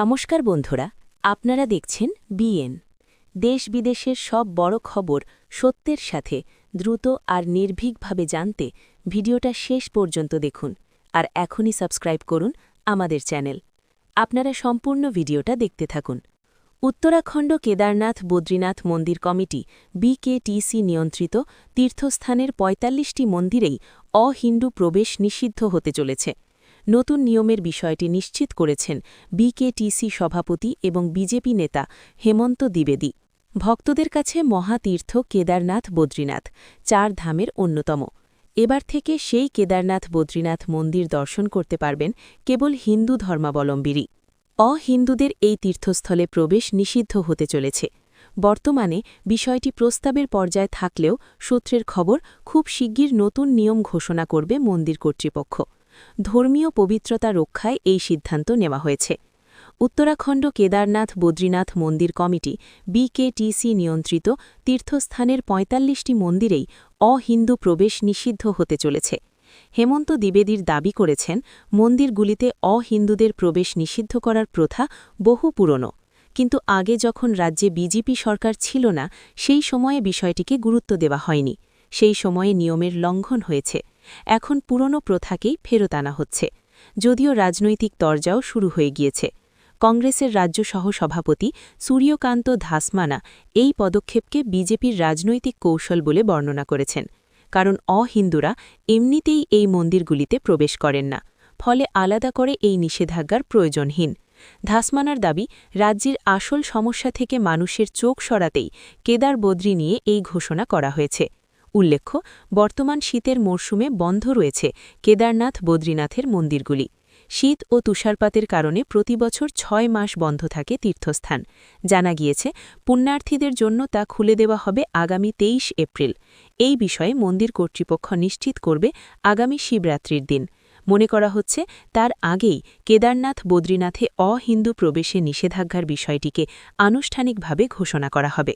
নমস্কার বন্ধুরা, আপনারা দেখছেন বিএন। দেশ বিদেশের সব বড় খবর সত্যের সাথে, দ্রুত আর নির্ভীকভাবে জানতে ভিডিওটা শেষ পর্যন্ত দেখুন আর এখনই সাবস্ক্রাইব করুন আমাদের চ্যানেল। আপনারা সম্পূর্ণ ভিডিওটা দেখতে থাকুন। উত্তরাখণ্ড কেদারনাথ বদ্রীনাথ মন্দির কমিটি বিকেটিসি নিয়ন্ত্রিত তীর্থস্থানের ৪৫টি মন্দিরেই অহিন্দু প্রবেশ নিষিদ্ধ হতে চলেছে। নতুন নিয়মের বিষয়টি নিশ্চিত করেছেন বিকেটিসি সভাপতি এবং বিজেপি নেতা হেমন্ত দ্বিবেদী। ভক্তদের কাছে মহাতীর্থ কেদারনাথ বদ্রীনাথ, চার ধামের অন্যতম। এবার থেকে সেই কেদারনাথ বদ্রীনাথ মন্দির দর্শন করতে পারবেন কেবল হিন্দু ধর্মাবলম্বীরই। অহিন্দুদের এই তীর্থস্থলে প্রবেশ নিষিদ্ধ হতে চলেছে। বর্তমানে বিষয়টি প্রস্তাবের পর্যায়ে থাকলেও সূত্রের খবর, খুব শিগগির নতুন নিয়ম ঘোষণা করবে মন্দির কর্তৃপক্ষ। ধর্মীয় পবিত্রতা রক্ষায় এই সিদ্ধান্ত নেওয়া হয়েছে। উত্তরাখণ্ড কেদারনাথ বদ্রীনাথ মন্দির কমিটি বিকেটিসি নিয়ন্ত্রিত তীর্থস্থানের ৪৫টি মন্দিরেই অহিন্দু প্রবেশ নিষিদ্ধ হতে চলেছে। হেমন্ত দ্বিবেদীর দাবি করেছেন, মন্দিরগুলিতে অহিন্দুদের প্রবেশ নিষিদ্ধ করার প্রথা বহু পুরনো। কিন্তু আগে যখন রাজ্যে বিজেপি সরকার ছিল না, সেই সময়ে বিষয়টিকে গুরুত্ব দেওয়া হয়নি। সেই সময়ে নিয়মের লঙ্ঘন হয়েছে। এখন পুরনো প্রথাকেই ফেরত আনা হচ্ছে। যদিও রাজনৈতিক তরজাও শুরু হয়ে গিয়েছে। কংগ্রেসের রাজ্য সহ সভাপতি সূর্যকান্ত ধাসমানা এই পদক্ষেপকে বিজেপির রাজনৈতিক কৌশল বলে বর্ণনা করেছেন। কারণ অহিন্দুরা এমনিতেই এই মন্দিরগুলিতে প্রবেশ করেন না। ফলে আলাদা করে এই নিষেধাজ্ঞার প্রয়োজনহীন। ধাসমানার দাবি, রাজ্যের আসল সমস্যা থেকে মানুষের চোখ সরাতেই কেদার বদ্রি নিয়ে এই ঘোষণা করা হয়েছে। উল্লেখ্য, বর্তমান শীতের মরশুমে বন্ধ রয়েছে কেদারনাথ বদ্রীনাথের মন্দিরগুলি। শীত ও তুষারপাতের কারণে প্রতিবছর ছয় মাস বন্ধ থাকে তীর্থস্থান। জানা গিয়েছে, পুণ্যার্থীদের জন্য তা খুলে দেওয়া হবে আগামী তেইশ এপ্রিল। এই বিষয়ে মন্দির কর্তৃপক্ষ নিশ্চিত করবে আগামী শিবরাত্রির দিন। মনে করা হচ্ছে, তার আগেই কেদারনাথ বদ্রীনাথে অহিন্দু প্রবেশে নিষেধাজ্ঞার বিষয়টিকে আনুষ্ঠানিকভাবে ঘোষণা করা হবে।